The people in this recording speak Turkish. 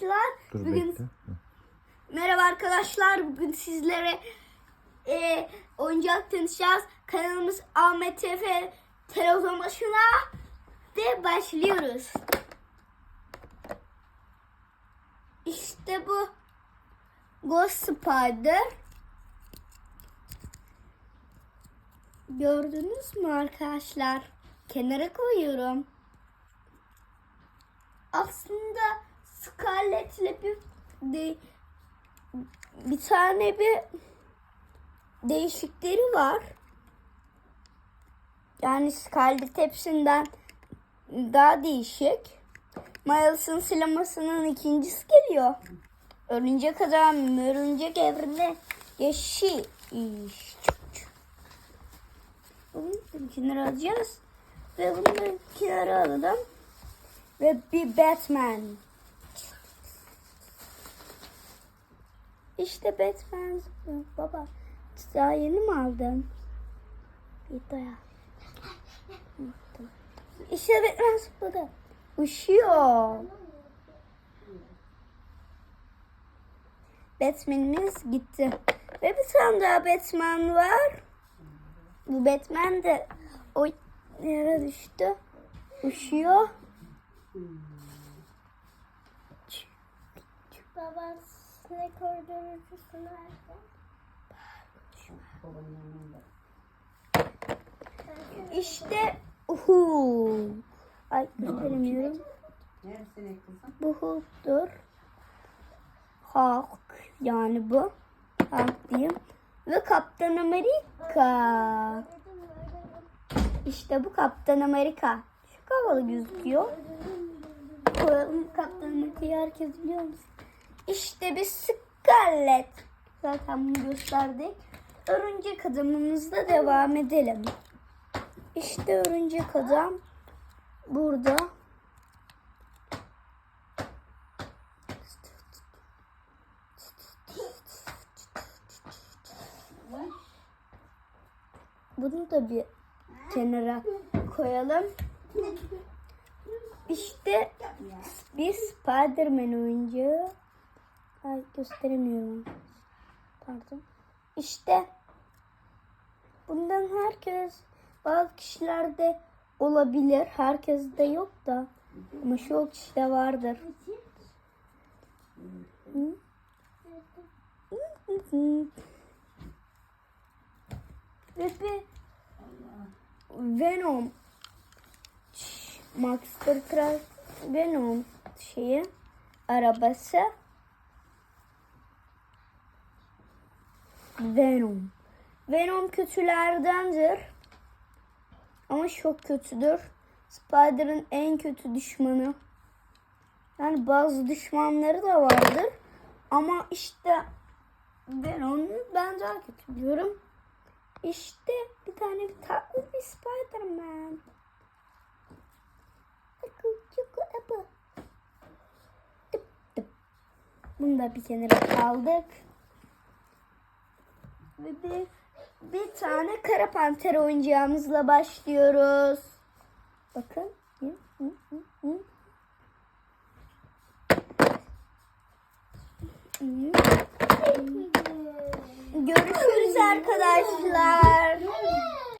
Dur Bugün bekle. Merhaba arkadaşlar. Bugün sizlere e, oyuncak tanışacağız. Kanalımız Ahmet Efe televizyon başına ve başlıyoruz. İşte bu Ghost Spider. Gördünüz mü arkadaşlar? Kenara koyuyorum. Aslında Scarlett'le bir de, bir tane bir değişikleri var. Yani Scarlett hepsinden daha değişik. Miles'ın sinemasının ikincisi geliyor. Örümcek adam, örümcek evrene geçiş. Bunu kenara alacağız. Ve bunu kenara alalım. Ve bir Batman. İşte Batman. Baba daha yeni mi aldın? Bir. İşte Batman zıpladı. Uçuyor. Batman'imiz gitti. Ve bir tane daha Batman var. Bu Batman de o yere düştü. Uçuyor. Baba öldürücüsü nerede? İşte uhu. Ay gösteremiyorum. Bu Hulk'tur. Hulk yani bu. Hulk diyeyim. Ve Kaptan Amerika. İşte bu Kaptan Amerika. Çok havalı gözüküyor. Koyalım Kaptan Amerika'yı herkes biliyor musun? İşte bir Scarlet. Zaten bunu gösterdik. Örümcek adamımızla devam edelim. İşte örümcek adam burada. Bunu da bir kenara koyalım. İşte bir Spider-Man oyuncağı. Ay gösteremiyorum. Pardon. İşte bundan herkes bazı kişilerde olabilir. Herkes de yok da. Ama şu kişide vardır. Ve bir Venom Master Venom şeyi arabası Venom. Venom kötülerdendir. Ama çok kötüdür. Spider'ın en kötü düşmanı. Yani bazı düşmanları da vardır. Ama işte Venom'u ben daha kötü biliyorum işte bir tane bir tatlı bir Spider-Man. Bunu da bir kenara aldık. Ve bir, bir tane kara panter oyuncağımızla başlıyoruz. Bakın. Hı, hı, hı, hı. Görüşürüz arkadaşlar.